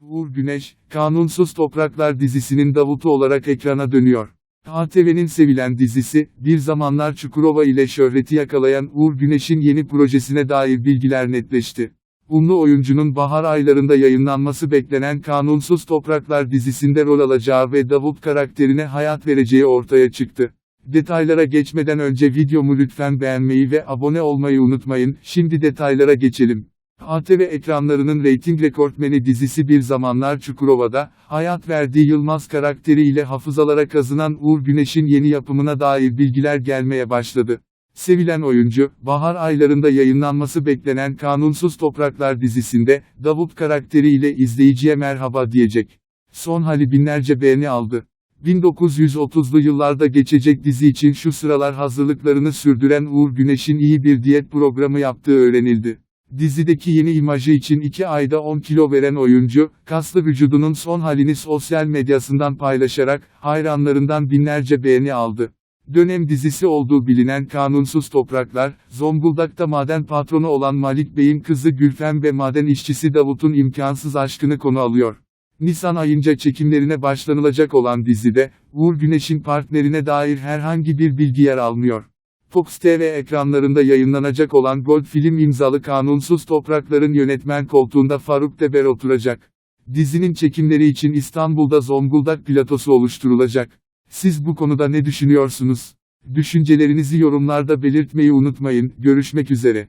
Uğur Güneş, Kanunsuz Topraklar dizisinin Davut'u olarak ekrana dönüyor. ATV'nin sevilen dizisi, bir zamanlar Çukurova ile şöhreti yakalayan Uğur Güneş'in yeni projesine dair bilgiler netleşti. Unlu oyuncunun bahar aylarında yayınlanması beklenen Kanunsuz Topraklar dizisinde rol alacağı ve Davut karakterine hayat vereceği ortaya çıktı. Detaylara geçmeden önce videomu lütfen beğenmeyi ve abone olmayı unutmayın. Şimdi detaylara geçelim. ATV ekranlarının reyting rekortmeni dizisi Bir Zamanlar Çukurova'da, hayat verdiği Yılmaz karakteriyle hafızalara kazınan Uğur Güneş'in yeni yapımına dair bilgiler gelmeye başladı. Sevilen oyuncu, bahar aylarında yayınlanması beklenen Kanunsuz Topraklar dizisinde, Davut karakteriyle izleyiciye merhaba diyecek. Son hali binlerce beğeni aldı. 1930'lu yıllarda geçecek dizi için şu sıralar hazırlıklarını sürdüren Uğur Güneş'in iyi bir diyet programı yaptığı öğrenildi. Dizideki yeni imajı için 2 ayda 10 kilo veren oyuncu, kaslı vücudunun son halini sosyal medyasından paylaşarak, hayranlarından binlerce beğeni aldı. Dönem dizisi olduğu bilinen Kanunsuz Topraklar, Zonguldak'ta maden patronu olan Malik Bey'in kızı Gülfem ve maden işçisi Davut'un imkansız aşkını konu alıyor. Nisan ayınca çekimlerine başlanılacak olan dizide, Uğur Güneş'in partnerine dair herhangi bir bilgi yer almıyor. Fox TV ekranlarında yayınlanacak olan Gold film imzalı Kanunsuz Toprakların yönetmen koltuğunda Faruk Teber oturacak. Dizinin çekimleri için İstanbul'da Zonguldak platosu oluşturulacak. Siz bu konuda ne düşünüyorsunuz? Düşüncelerinizi yorumlarda belirtmeyi unutmayın. Görüşmek üzere.